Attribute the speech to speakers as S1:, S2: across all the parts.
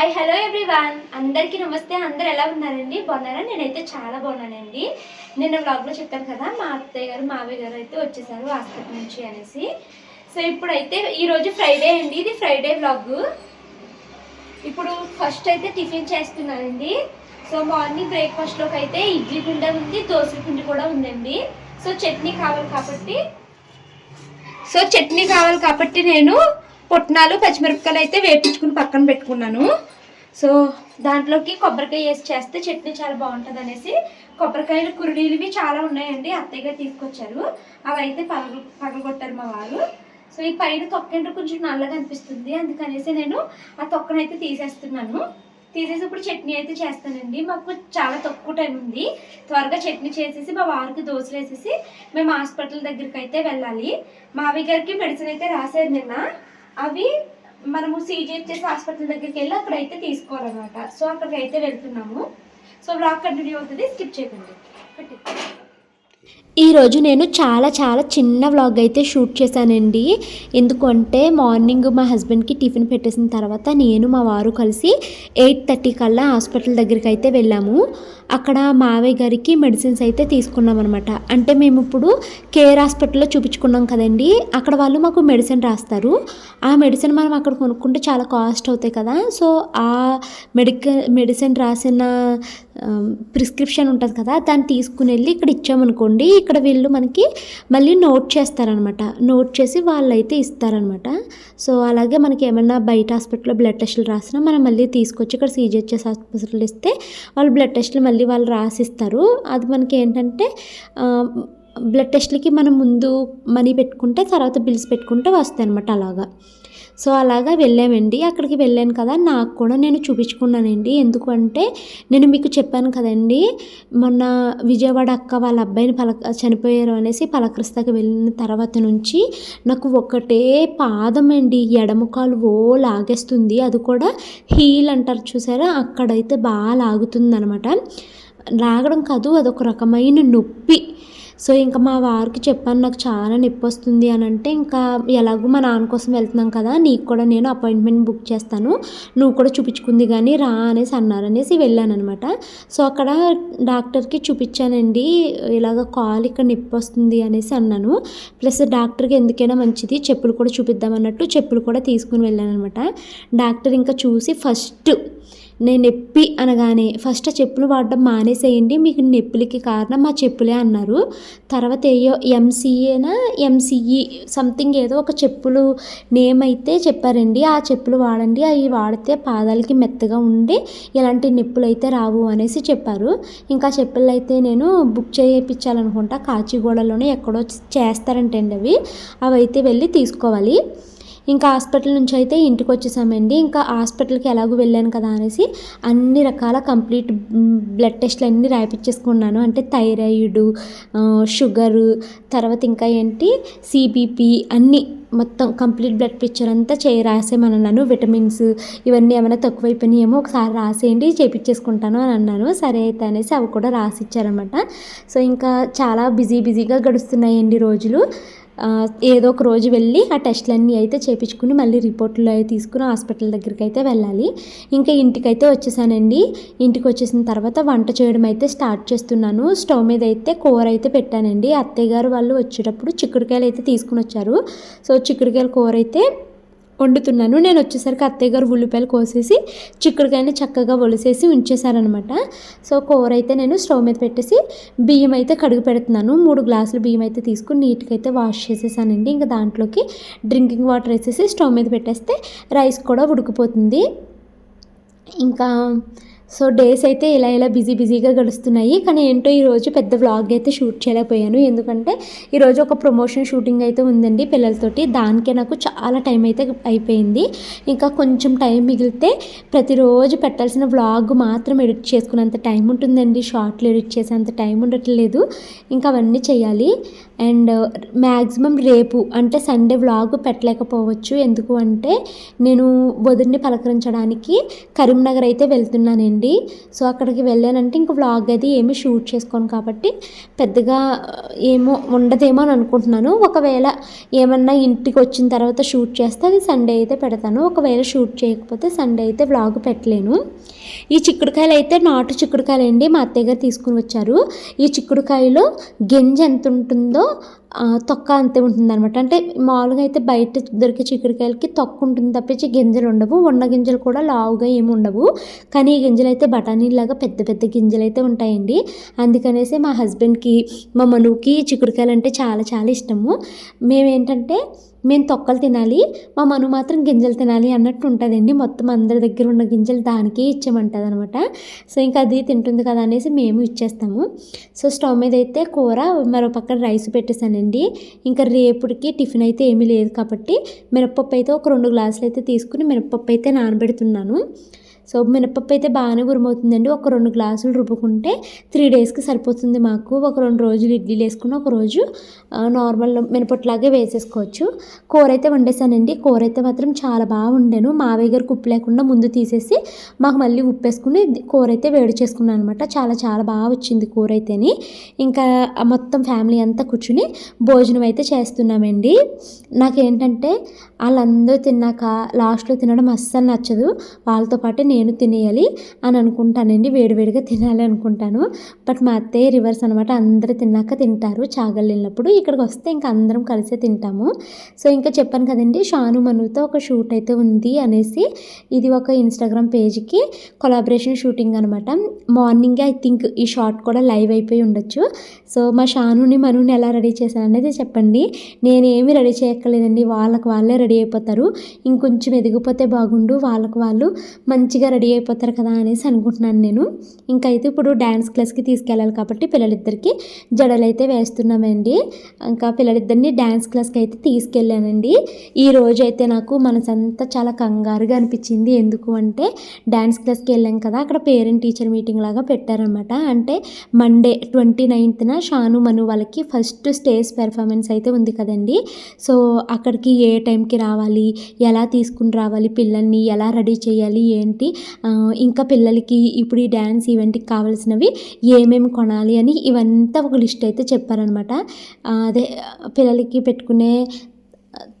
S1: Hi hello everyone అందరికీ నమస్తే. అందరు ఎలా ఉన్నారండి? బాగున్నారా? నేనైతే చాలా బాగున్నానండి. నిన్న వ్లాగ్లో చెప్పాను కదా మా అత్తయ్య గారు మావయ్య గారు అయితే వచ్చేసారు హాస్పిటల్ నుంచి అనేసి. సో ఇప్పుడైతే ఈరోజు ఫ్రైడే అండి. ఇది ఫ్రైడే బ్లాగ్ ఇప్పుడు ఫస్ట్ అయితే టిఫిన్ చేస్తున్నానండి. సో మార్నింగ్ బ్రేక్ఫాస్ట్లోకి అయితే ఇడ్లీ పిండి ఉంది దోశ పిండి కూడా ఉందండి. సో చట్నీ కావాలి కాబట్టి. సో చట్నీ కావాలి కాబట్టి నేను పుట్నాలు పచ్చిమిరపకాయలు అయితే వేపించుకుని పక్కన పెట్టుకున్నాను. సో దాంట్లోకి కొబ్బరికాయ వేసి చేస్తే చట్నీ చాలా బాగుంటుంది అనేసి కొబ్బరికాయలు కురుడీలువి చాలా ఉన్నాయండి అత్తయ్య గారు తీసుకొచ్చారు. అవి అయితే పగలు పగలగొట్టారు మా వారు. సో ఈ పైన తొక్కంటే కొంచెం నల్లగా అనిపిస్తుంది. అందుకనేసి నేను ఆ తొక్కనైతే తీసేస్తున్నాను. తీసేసి ఇప్పుడు చట్నీ అయితే చేస్తానండి. మాకు చాలా తక్కువ టైం ఉంది. త్వరగా చట్నీ చేసేసి మా వారికి దోశలు వేసేసి మేము హాస్పిటల్ దగ్గరికి అయితే వెళ్ళాలి. మావి గారికి మెడిసిన్ అయితే రాశారు నిన్న. అవి మనము సిజిహెచ్ఎస్ హాస్పిటల్ దగ్గరికి వెళ్ళి అక్కడైతే తీసుకోవాలన్నమాట. సో అక్కడికి అయితే వెళ్తున్నాము. సో బ్లాగ్ కంటిన్యూ అవుతుంది. స్కిప్ చేయకండి.
S2: ఈరోజు నేను చాలా చాలా చిన్న వ్లాగ్ అయితే షూట్ చేశానండి. ఎందుకంటే మార్నింగ్ మా హస్బెండ్కి టిఫిన్ పెట్టేసిన తర్వాత నేను మా వారు కలిసి ఎయిట్ థర్టీ కల్లా హాస్పిటల్ దగ్గరికి అయితే వెళ్ళాము. అక్కడ మావయ్య గారికి మెడిసిన్స్ అయితే తీసుకున్నాం అనమాట అంటే మేము ఇప్పుడు కేర్ హాస్పిటల్లో చూపించుకున్నాం కదండి. అక్కడ వాళ్ళు మాకు మెడిసిన్ రాస్తారు. ఆ మెడిసిన్ మనం అక్కడ కొనుక్కుంటే చాలా కాస్ట్ అవుతాయి కదా. సో ఆ మెడికల్ మెడిసిన్ రాసిన ప్రిస్క్రిప్షన్ ఉంటుంది కదా దాన్ని తీసుకుని వెళ్ళి ఇక్కడ ఇచ్చామనుకోండి. ఇక్కడ వీళ్ళు మనకి మళ్ళీ నోట్ చేస్తారనమాట. నోట్ చేసి వాళ్ళు అయితే ఇస్తారనమాట. సో అలాగే మనకి ఏమన్నా బయట హాస్పిటల్లో బ్లడ్ టెస్టులు రాసినా మనం మళ్ళీ తీసుకొచ్చి ఇక్కడ సీజీహెచ్ఎస్ హాస్పిటల్ ఇస్తే వాళ్ళు బ్లడ్ టెస్టులు మళ్ళీ వాళ్ళు రాసిస్తారు. అది మనకి ఏంటంటే బ్లడ్ టెస్ట్లకి మనం ముందు మనీ పెట్టుకుంటే తర్వాత బిల్స్ పెట్టుకుంటే వస్తాయి అనమాట అలాగా. సో అలాగా వెళ్ళామండి. అక్కడికి వెళ్ళాను కదా నాకు కూడా నేను చూపించుకున్నానండి. ఎందుకంటే నేను మీకు చెప్పాను కదండి మొన్న విజయవాడ అక్క వాళ్ళ అబ్బాయిని పలక చనిపోయారు అనేసి పలకరిస్తాకి వెళ్ళిన తర్వాత నుంచి నాకు ఒకటే పాదం అండి ఎడమ కాలు ఓ లాగేస్తుంది. అది కూడా హీల్ అంటారు చూసారా? అక్కడైతే బాగా లాగుతుంది అనమాట లాగడం కాదు అదొక రకమైన నొప్పి. సో ఇంకా మా వారికి చెప్పాను నాకు చాలా నొప్పి వస్తుంది అని అంటే ఇంకా ఎలాగో మా నాన్న కోసం వెళ్తున్నాం కదా నీకు కూడా నేను అపాయింట్మెంట్ బుక్ చేస్తాను నువ్వు కూడా చూపించుకుంది కానీ రా అనేసి అన్నారు అనేసి వెళ్ళాను అనమాట సో అక్కడ డాక్టర్కి చూపించానండి ఇలాగ కాలు ఇక్కడ నొప్పి వస్తుంది అనేసి అన్నాను. ప్లస్ డాక్టర్కి ఎందుకైనా మంచిది చెప్పులు కూడా చూపిద్దాం అన్నట్టు చెప్పులు కూడా తీసుకుని వెళ్ళాను అనమాట డాక్టర్ ఇంకా చూసి ఫస్ట్ నేను నొప్పి అనగానే ఫస్ట్ ఆ చెప్పులు వాడడం మానేసేయండి మీకు నొప్పులకి కారణం మా చెప్పులే అన్నారు. తర్వాత ఏయో ఎంసీఏనా ఎంసీఈ సంథింగ్ ఏదో ఒక చెప్పులు నేమ్ అయితే చెప్పారండి. ఆ చెప్పులు వాడండి అవి వాడితే పాదాలకి మెత్తగా ఉండి ఎలాంటి నొప్పులు అయితే రావు అనేసి చెప్పారు. ఇంకా చెప్పులు అయితే నేను బుక్ చేయించాలనుకుంటా కాచిగూడలోనే ఎక్కడో చేస్తారంటండి అవి. అవి అయితే వెళ్ళి తీసుకోవాలి. ఇంకా హాస్పిటల్ నుంచి అయితే ఇంటికి వచ్చేసామండి. ఇంకా హాస్పిటల్కి ఎలాగో వెళ్ళాను కదా అనేసి అన్ని రకాల కంప్లీట్ బ్లడ్ టెస్ట్లు అన్నీ రాయిపించేసుకున్నాను అంటే థైరాయిడ్ షుగరు తర్వాత ఇంకా ఏంటి సిబిపి అన్నీ మొత్తం కంప్లీట్ బ్లడ్ పిక్చర్ అంతా చే రాసేమన్నాను విటమిన్స్ ఇవన్నీ ఏమైనా తక్కువైపోయినాయేమో ఒకసారి రాసేయండి చేపించేసుకుంటాను అని అన్నాను. సరే అయితే అనేసి అవి కూడా రాసిచ్చారనమాట సో ఇంకా చాలా బిజీ బిజీగా గడుస్తున్నాయండి రోజులు. ఏదో ఒక రోజు వెళ్ళి ఆ టెస్ట్లన్నీ అయితే చేపించుకుని మళ్ళీ రిపోర్ట్లు అయితే తీసుకుని హాస్పిటల్ దగ్గరికి అయితే వెళ్ళాలి. ఇంకా ఇంటికైతే వచ్చేసానండి. ఇంటికి వచ్చేసిన తర్వాత వంట చేయడం అయితే స్టార్ట్ చేస్తున్నాను. స్టవ్ మీద అయితే కూర అయితే పెట్టానండి. అత్తయ్య గారు వాళ్ళు వచ్చేటప్పుడు చిక్కుడుకాయలు అయితే తీసుకుని వచ్చారు. సో చిక్కుడుకాయల కూర అయితే వండుతున్నాను. నేను వచ్చేసరికి అత్తయ్య గారు ఉల్లిపాయలు కోసేసి చిక్కుడుకాయని చక్కగా ఒలిసేసి ఉంచేసారనమాట సో కూర అయితే నేను స్టవ్ మీద పెట్టేసి బియ్యం అయితే కడుగు పెడుతున్నాను. మూడు గ్లాసులు బియ్యం అయితే తీసుకుని నీట్గా అయితే వాష్ చేసేసానండి. ఇంకా దాంట్లోకి డ్రింకింగ్ వాటర్ వేసేసి స్టవ్ మీద పెట్టేస్తే రైస్ కూడా ఉడికిపోతుంది. ఇంకా సో డేస్ అయితే ఇలా ఇలా బిజీ బిజీగా గడుస్తున్నాయి. కానీ ఏంటో ఈరోజు పెద్ద వ్లాగ్ అయితే షూట్ చేయలేకపోయాను. ఎందుకంటే ఈరోజు ఒక ప్రమోషన్ షూటింగ్ అయితే ఉందండి పిల్లలతోటి. దానికే నాకు చాలా టైం అయితే అయిపోయింది. ఇంకా కొంచెం టైం మిగిలితే ప్రతిరోజు పెట్టాల్సిన వ్లాగ్ మాత్రం ఎడిట్ చేసుకునేంత టైం ఉంటుందండి. షార్ట్లు ఎడిట్ చేసేంత టైం ఉండట్లేదు. ఇంకా అవన్నీ చేయాలి. అండ్ మ్యాక్సిమం రేపు అంటే సండే వ్లాగ్ పెట్టలేకపోవచ్చు. ఎందుకు అంటే నేను వదిలిని పలకరించడానికి కరీంనగర్ అయితే వెళ్తున్నానండి. వెళ్తున్నానండి సో అక్కడికి వెళ్ళానంటే ఇంక వ్లాగ్ అది ఏమీ షూట్ చేసుకోను కాబట్టి పెద్దగా ఏమో ఉండదేమో అని అనుకుంటున్నాను. ఒకవేళ ఏమన్నా ఇంటికి వచ్చిన తర్వాత షూట్ చేస్తే అది సండే అయితే పెడతాను. ఒకవేళ షూట్ చేయకపోతే సండే అయితే వ్లాగ్ పెట్టలేను. ఈ చిక్కుడుకాయలు అయితే నాటు చిక్కుడుకాయలు అండి మా అత్తయ్య గారు తీసుకుని వచ్చారు. ఈ చిక్కుడుకాయలో గింజ ఎంత ఉంటుందో తొక్క అంతే ఉంటుంది అనమాట అంటే మామూలుగా అయితే బయట దొరికే చిక్కుడుకాయలకి తొక్క ఉంటుంది తప్పించి గింజలు ఉండవు. ఉన్న గింజలు కూడా లావుగా ఏమి ఉండవు. కానీ ఈ గింజలు అయితే బఠానీలాగా పెద్ద పెద్ద గింజలు అయితే ఉంటాయండి. అందుకనేసి మా హస్బెండ్కి మా మనుకి చిక్కుడుకాయలు అంటే చాలా చాలా ఇష్టము. మేమేంటంటే మేము తొక్కలు తినాలి మా మను మాత్రం గింజలు తినాలి అన్నట్టు ఉంటుందండి. మొత్తం అందరి దగ్గర ఉన్న గింజలు దానికే ఇచ్చామంటుంది అనమాట సో ఇంకా అది తింటుంది కదా అనేసి మేము ఇచ్చేస్తాము. సో స్టవ్ మీద అయితే కూర మరో పక్కన రైస్ పెట్టేశానండి. ఇంకా రేపుడికి టిఫిన్ అయితే ఏమీ లేదు కాబట్టి మినప్పప్పు అయితే ఒక రెండు గ్లాసులు అయితే తీసుకుని మినప్పప్పు అయితే నానబెడుతున్నాను. సో మినపప్పు అయితే బాగానే గురమవుతుందండి. ఒక రెండు గ్లాసులు రుబ్బుకుంటే త్రీ డేస్కి సరిపోతుంది మాకు. ఒక రెండు రోజులు ఇడ్లీలు వేసుకుని ఒక రోజు నార్మల్ మినపట్లాగే వేసేసుకోవచ్చు. కూర అయితే వండేసానండి. కూర అయితే మాత్రం చాలా బాగా వండాను. మావయ్య గారికి ఉప్పు లేకుండా ముందు తీసేసి మాకు మళ్ళీ ఉప్పు వేసుకుని కూర అయితే వేడి చేసుకున్నాను అనమాట చాలా చాలా బాగా వచ్చింది కూర అయితేని ఇంకా మొత్తం ఫ్యామిలీ అంతా కూర్చుని భోజనం అయితే చేస్తున్నామండి. నాకేంటంటే వాళ్ళందరూ తిన్నాక లాస్ట్లో తినడం అస్సలు నచ్చదు. వాళ్ళతో పాటు నేను నేను తినేయాలి అని అనుకుంటానండి. వేడివేడిగా తినాలి అనుకుంటాను. బట్ మా అత్తయ్య రివర్స్ అనమాట అందరూ తిన్నాక తింటారు. చాగలు వెళ్ళినప్పుడు ఇక్కడికి వస్తే ఇంకా అందరం కలిసే తింటాము. సో ఇంకా చెప్పాను కదండి షాను మనుతో ఒక షూట్ అయితే ఉంది అనేసి ఇది ఒక ఇన్స్టాగ్రామ్ పేజ్కి కొలాబరేషన్ షూటింగ్ అనమాట మార్నింగే ఐ థింక్ ఈ షార్ట్ కూడా లైవ్ అయిపోయి ఉండొచ్చు. సో మా షానుని మనుని ఎలా రెడీ చేశాను అనేది చెప్పండి. నేనేమి రెడీ చేయక్కర్లేదండి. వాళ్ళకి వాళ్ళే రెడీ అయిపోతారు. ఇంకొంచెం ఎదిగిపోతే బాగుండు. వాళ్ళకి వాళ్ళు మంచిగా రెడీ అయిపోతారు కదా అనేసి అనుకుంటున్నాను నేను. ఇంకైతే ఇప్పుడు డ్యాన్స్ క్లాస్కి తీసుకెళ్ళాలి కాబట్టి పిల్లలిద్దరికి జడలు అయితే వేస్తున్నామండి. ఇంకా పిల్లలిద్దరిని డ్యాన్స్ క్లాస్కి అయితే తీసుకెళ్ళానండి. ఈ రోజు అయితే నాకు మనసంతా చాలా కంగారుగా అనిపించింది. ఎందుకు అంటే డ్యాన్స్ క్లాస్కి వెళ్ళాం కదా అక్కడ పేరెంట్ టీచర్ మీటింగ్ లాగా పెట్టారనమాట అంటే మండే ట్వంటీ నైన్త్న షాను మను వాళ్ళకి ఫస్ట్ స్టేజ్ పెర్ఫార్మెన్స్ అయితే ఉంది కదండి. సో అక్కడికి ఏ టైంకి రావాలి ఎలా తీసుకుని రావాలి పిల్లల్ని ఎలా రెడీ చేయాలి ఏంటి ఇంకా పిల్లలకి ఇప్పుడు ఈ డ్యాన్స్ ఈవెంట్కి కావాల్సినవి ఏమేమి కొనాలి అని ఇవంతా ఒక లిస్ట్ అయితే చెప్పారనమాట. అదే పిల్లలకి పెట్టుకునే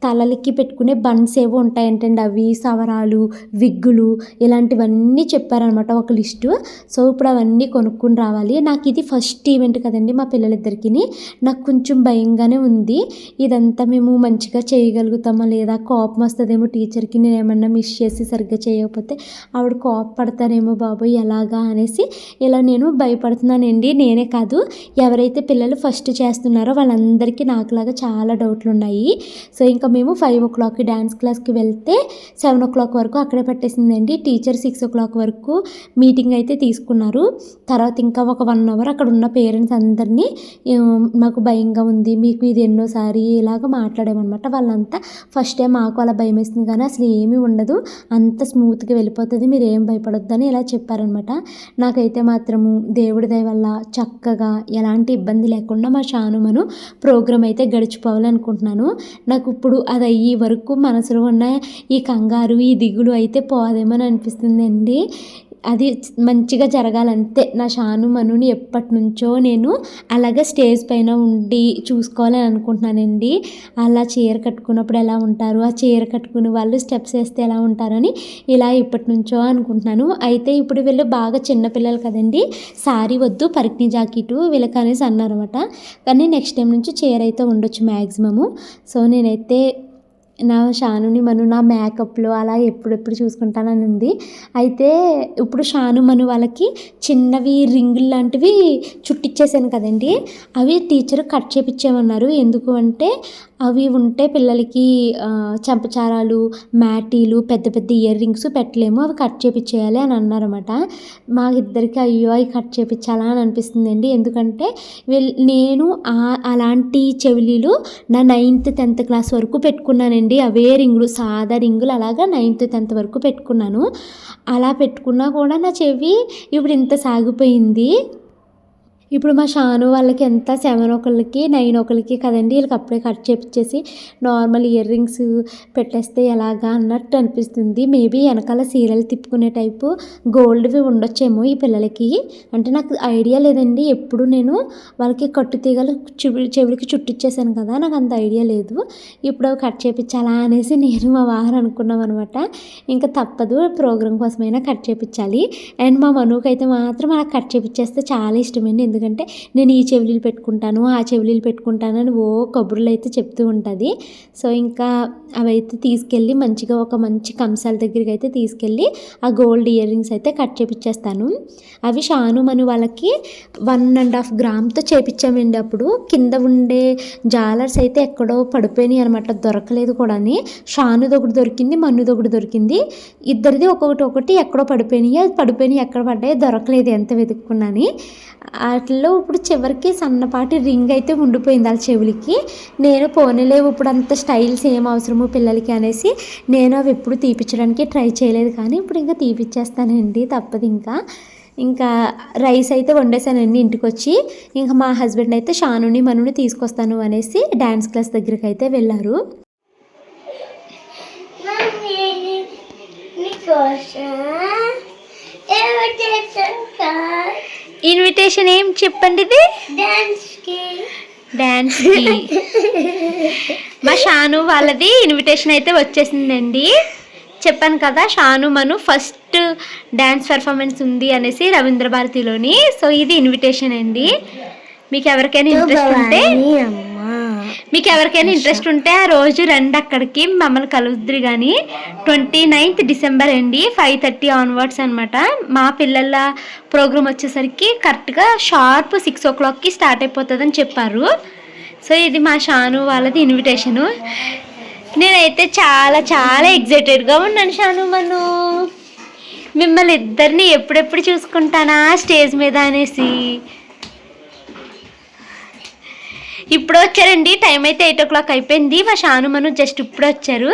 S2: తలలకి పెట్టుకునే బన్స్ ఏవో ఉంటాయంటండి. అవి సవరాలు విగ్గులు ఇలాంటివన్నీ చెప్పారనమాట ఒక లిస్టు. సో ఇప్పుడు అవన్నీ కొనుక్కుని రావాలి. నాకు ఇది ఫస్ట్ ఈవెంట్ కదండి మా పిల్లలిద్దరికి నాకు కొంచెం భయంగానే ఉంది. ఇదంతా మేము మంచిగా చేయగలుగుతామా లేదా? కోపం వస్తుందేమో టీచర్కి. నేను ఏమన్నా మిస్ చేసి సరిగ్గా చేయకపోతే ఆవిడ కోపడతారేమో బాబోయ్ ఎలాగా అనేసి ఇలా నేను భయపడుతున్నానండి. నేనే కాదు ఎవరైతే పిల్లలు ఫస్ట్ చేస్తున్నారో వాళ్ళందరికీ నాకులాగా చాలా డౌట్లు ఉన్నాయి సో ఇంకా మేము ఫైవ్ ఓ క్లాక్కి డ్యాన్స్ క్లాస్కి వెళ్తే సెవెన్ ఓ క్లాక్ వరకు అక్కడే పట్టేసిందండి. టీచర్ సిక్స్ ఓ క్లాక్ వరకు మీటింగ్ అయితే తీసుకున్నారు. తర్వాత ఇంకా ఒక వన్ అవర్ అక్కడ ఉన్న పేరెంట్స్ అందరినీ మాకు భయంగా ఉంది. మీకు ఇది ఎన్నోసారి ఇలాగ మాట్లాడామన్నమాట. వాళ్ళంతా ఫస్ట్ టైం మాకు అలా భయం వేస్తుంది కానీ అసలు ఏమీ ఉండదు. అంత స్మూత్గా వెళ్ళిపోతుంది. మీరు ఏం భయపడొద్దని ఇలా చెప్పారనమాట నాకైతే మాత్రము దేవుడి దయ వల్ల చక్కగా ఎలాంటి ఇబ్బంది లేకుండా మా షానుమను ప్రోగ్రామ్ అయితే గడిచిపోవాలనుకుంటున్నాను. నాకు ఇప్పుడు అది అయ్యే వరకు మనసులో ఉన్న ఈ కంగారు ఈ దిగులు అయితే పోదేమని అనిపిస్తుందండి. అది మంచిగా జరగాలంతే. నా షాను మనుని ఎప్పటి నుంచో నేను అలాగే స్టేజ్ పైన ఉండి చూసుకోవాలని అనుకుంటున్నానండి. అలా చీర కట్టుకున్నప్పుడు ఎలా ఉంటారు? ఆ చీర కట్టుకుని వాళ్ళు స్టెప్స్ వేస్తే ఎలా ఉంటారని ఇలా ఇప్పటి నుంచో అనుకుంటున్నాను. అయితే ఇప్పుడు వీళ్ళు బాగా చిన్నపిల్లలు కదండి. సారీ వద్దు పరిక్ని జాకెట్ వీళ్ళకి అనేసి అన్నారన్నమాట. కానీ నెక్స్ట్ టైం నుంచి చీర అయితే ఉండొచ్చు మ్యాక్సిమము సో నేనైతే నా షానుని మను నా మేకప్లో అలా ఎప్పుడెప్పుడు చూసుకుంటానని ఉంది అయితే ఇప్పుడు షాను మను వాళ్ళకి చిన్నవి రింగులు లాంటివి చుట్టిచ్చేసాను కదండి అవి టీచర్ కట్ చేపించామన్నారు ఎందుకు అంటే అవి ఉంటే పిల్లలకి చెంపచారాలు చంపచారాలు మ్యాటీలు పెద్ద పెద్ద ఇయర్ రింగ్స్ పెట్టలేము. అవి కట్ చేపించేయాలి అని అన్నారన్నమాట. మా ఇద్దరికి అయ్యో అవి కట్ చేపించాలా అని అనిపిస్తుందండి. ఎందుకంటే నేను అలాంటి చెవిలీలు నా నైన్త్ టెన్త్ క్లాస్ వరకు పెట్టుకున్నానండి. అవే రింగులు సాదా రింగులు అలాగా నైన్త్ టెన్త్ వరకు పెట్టుకున్నాను. అలా పెట్టుకున్నా కూడా నా చెవి ఇప్పుడు ఇంత సాగిపోయింది. ఇప్పుడు మా షాను వాళ్ళకి ఎంత సెవెన్ ఒకళ్ళకి నైన్ ఒకళ్ళకి కదండి వీళ్ళకి అప్పుడే కట్ చేపించేసి నార్మల్ ఇయర్ రింగ్స్ పెట్టేస్తే ఎలాగా అన్నట్టు అనిపిస్తుంది. మేబీ వెనకాల సీరియల్ తిప్పుకునే టైపు గోల్డ్వి ఉండొచ్చేమో ఈ పిల్లలకి. అంటే నాకు ఐడియా లేదండి. ఎప్పుడు నేను వాళ్ళకి కట్టు తీగలు చెవి చెవిడికి చుట్టిచ్చేసాను కదా నాకు అంత ఐడియా లేదు. ఇప్పుడు అవి కట్ చేపించాలా అనేసి నేను మా వారు అనుకున్నాం అనమాట ఇంకా తప్పదు ప్రోగ్రామ్ కోసమైనా కట్ చేపించాలి అండ్ మా మనుకైతే అయితే మాత్రం అలా కట్ చేపించేస్తే చాలా ఇష్టమండి. ఎందుకంటే ఎందుకంటే నేను ఈ చెవిలీలు పెట్టుకుంటాను ఆ చెవిలీలు పెట్టుకుంటాను అని ఓ కబుర్లు అయితే చెప్తూ ఉంటుంది. సో ఇంకా అవైతే తీసుకెళ్ళి మంచిగా ఒక మంచి కంసాల దగ్గరికి అయితే తీసుకెళ్ళి ఆ గోల్డ్ ఇయర్ రింగ్స్ అయితే కట్ చేపించేస్తాను అవి షాను మను వాళ్ళకి వన్ అండ్ హాఫ్ గ్రామ్తో చేపించామండి అప్పుడు. కింద ఉండే జాలర్స్ అయితే ఎక్కడో పడిపోయినాయి అనమాట దొరకలేదు కూడా షానుది ఒకటి దొరికింది మన్నుది ఒకటి దొరికింది. ఇద్దరిది ఒక్కొక్కటి ఒకటి ఎక్కడో పడిపోయినాయి అది పడిపోయినాయి ఎక్కడ పడ్డాయి దొరకలేదు ఎంత వెతుక్కున్నాని. వాటిల్లో ఇప్పుడు చివరికి సన్నపాటి రింగ్ అయితే ఉండిపోయింది వాళ్ళ చెవులకి. నేను పోనీలేవు ఇప్పుడు అంత స్టైల్స్ ఏం అవసరము పిల్లలకి అనేసి నేను అవి ఎప్పుడు తీపిచ్చడానికి ట్రై చేయలేదు కానీ ఇప్పుడు ఇంకా తీపిచ్చేస్తానండి తప్పదు ఇంకా. ఇంకా రైస్ అయితే వండేసానండి ఇంటికి వచ్చి ఇంకా మా హస్బెండ్ అయితే షానుని మనుని తీసుకొస్తాను అనేసి డ్యాన్స్ క్లాస్ దగ్గరికి అయితే వెళ్ళారు.
S3: మమ్మీ
S1: ఇన్విటేషన్ ఏం చెప్పండి ఇది? డ్యాన్స్కి మా షాను వాళ్ళది ఇన్విటేషన్ అయితే వచ్చేసిందండి. చెప్పాను కదా షాను మను ఫస్ట్ డ్యాన్స్ పెర్ఫార్మెన్స్ ఉంది అనేసి రవీంద్ర భారతిలోని. సో ఇది ఇన్విటేషన్ అండి. మీకు ఎవరికైనా ఇంట్రెస్ట్ ఉంటే మీకు ఎవరికైనా ఇంట్రెస్ట్ ఉంటే ఆ రోజు రండి అక్కడికి మమ్మల్ని కలుద్దురు కానీ ట్వంటీ నైన్త్ డిసెంబర్ అండి ఫైవ్ థర్టీ ఆన్వర్డ్స్ అనమాట మా పిల్లల ప్రోగ్రామ్ వచ్చేసరికి కరెక్ట్గా షార్ప్ సిక్స్ ఓ క్లాక్కి స్టార్ట్ అయిపోతుందని చెప్పారు. సో ఇది మా షాను వాళ్ళది ఇన్విటేషను. నేనైతే చాలా చాలా ఎగ్జైటెడ్గా ఉన్నాను షాను మను. మిమ్మల్ని ఇద్దరిని ఎప్పుడెప్పుడు చూసుకుంటానా స్టేజ్ మీద అనేసి. ఇప్పుడు వచ్చారండి టైం అయితే ఎయిట్ ఓ క్లాక్ అయిపోయింది. మా షాను మను జస్ట్ ఇప్పుడు వచ్చారు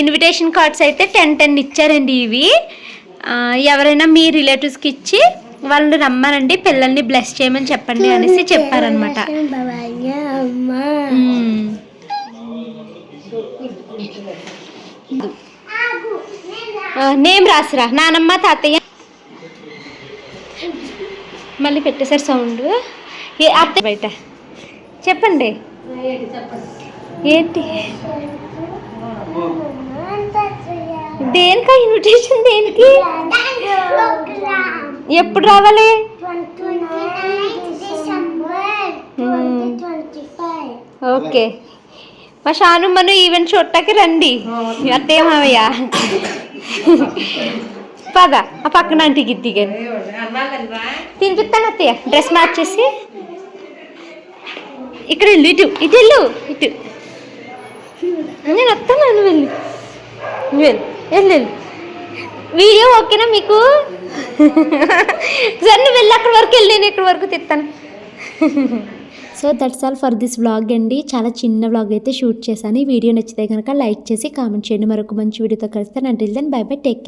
S1: ఇన్విటేషన్ కార్డ్స్ అయితే టెన్ టెన్ ఇచ్చారండి ఇవి. ఎవరైనా మీ రిలేటివ్స్కి ఇచ్చి వాళ్ళని రమ్మనండి. పిల్లల్ని బ్లెస్ చేయమని చెప్పండి అనేసి చెప్పారనమాట నేమ్ రాసిరా. నానమ్మ తాతయ్య. మళ్ళీ పెట్టేశారు సౌండ్. అత్త బయట చెప్పండి. ఏంటి? దేనికా ఇన్విటేషన్ దేనికి? ఎప్పుడు రావాలి? ఓకే. మా షాను మను ఈవెంట్ చూడటానికి రండి. మావయ్య. పద ఆ పక్కన అంటికి దిగాను తినిపిస్తాను అత్తయ్య. డ్రెస్ మార్చేసి ఇక్కడ వెళ్ళు ఇటు ఇటు వెళ్ళు ఇటు. నేను వస్తాను నువ్వు వెళ్ళు. నువ్వు వెళ్ళు వెళ్ళు వెళ్ళు. వీడియో ఓకేనా మీకు? సరే నువ్వు వెళ్ళి అక్కడి వరకు వెళ్ళి నేను ఇక్కడి వరకు తిస్తాను
S2: so that's all for this vlog అండి. చాలా చిన్న వ్లాగ్ అయితే షూట్ చేశాను. ఈ వీడియో నచ్చితే కనుక లైక్ చేసి కామెంట్ చేయండి. మరొక మంచి వీడియోతో కలిస్తే అంటే దెన్ బై బై టేక్